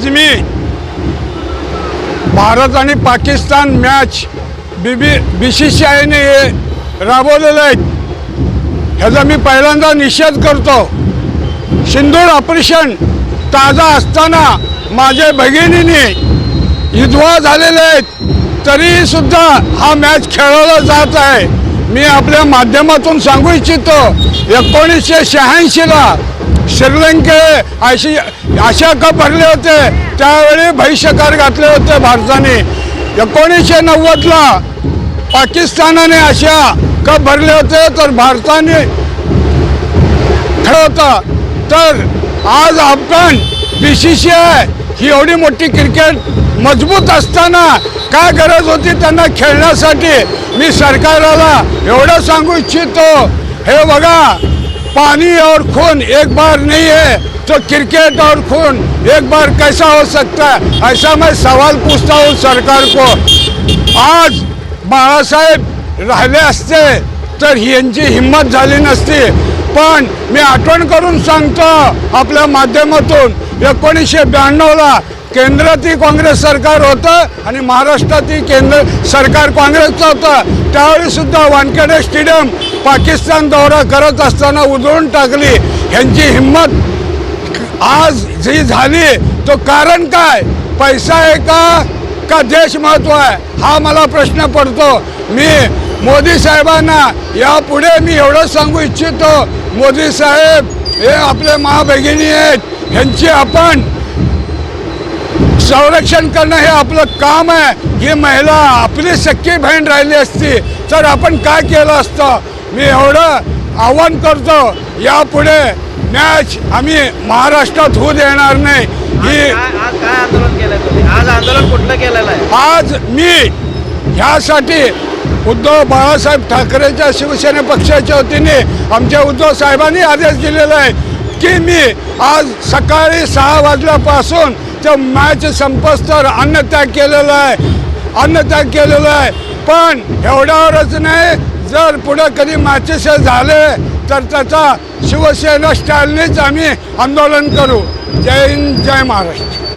आज मी. भारत आणि Pakistan match B B B C C आयने राबवलेलं आहे. ह्याचा मी पहिल्यांदा निषेध करतो. सिंदूर ऑपरेशन ताजा असताना माझ्या भगिनीने विधवा झालेले आहेत. तरीसुद्धा हा मॅच खेळवला जात आहे. मी आपल्या माध्यमातून सांगू इच्छितो एकोणीसशे शहाऐंशीला श्रीलंके अशी आशिया कप भरले होते त्यावेळी बहिष्कार घातले होते भारताने. एकोणीसशे नव्वदला पाकिस्तानाने आशिया कप भरले होते तर भारताने ठरवता तर आज आपण बी सी सी आय ही एवढी मोठी क्रिकेट मजबूत असताना काय गरज होती त्यांना खेळण्यासाठी? मी सरकाराला एवढं सांगू इच्छितो. हे बघा पाणी और खून एक बार नहीं है तो क्रिकेट और खून एक बार कैसा हो सकता है? ऐसा मैं सवाल पूछता हूँ सरकार को। आज बाळासाहेब राहिले असते तर यांची हिंमत झाली नसती. पण मी आठवण करून सांगतो आपल्या माध्यमातून एकोणीसशे ब्याण्णवला केंद्रातही काँग्रेस सरकार होतं आणि महाराष्ट्रातही केंद्र सरकार काँग्रेसचं होतं. त्यावेळीसुद्धा वानखेडे स्टेडियम पाकिस्तान दौरा करत असताना उधळून टाकली. ह्यांची हिंमत आज जी झाली तो कारण काय? पैसा आहे का? का देश महत्त्व आहे? हा मला प्रश्न पडतो. मी मोदी साहेबांना यापुढे मी एवढं सांगू इच्छितो. मोदी साहेब हे आपले महाभगिनी आहेत. ह्यांची आपण संरक्षण करणं हे आपलं काम आहे. ही महिला आपली सख्खी बहीण राहिली असती तर आपण काय केलं असतं? मी एवढं आव्हान करतो यापुढे मॅच आम्ही महाराष्ट्रात होऊ देणार नाही. ही आज काय आंदोलन तुम्ही? आज आंदोलन कुठलं केलेलं आहे? आज मी ह्यासाठी उद्धव बाळासाहेब ठाकरेच्या शिवसेना पक्षाच्या वतीने आमच्या उद्धव साहेबांनी आदेश दिलेला आहे की मी आज सकाळी सहा वाजल्यापासून तर मॅच संपस्तर अन्नत्याग केलेला आहे. अन्नत्याग केलेला आहे. पण एवढ्यावरच नाही जर पुढे कधी मॅचेस झाले तर त्याचा शिवसेना स्टाईलनेच आम्ही आंदोलन करू. जय हिंद जय महाराष्ट्र.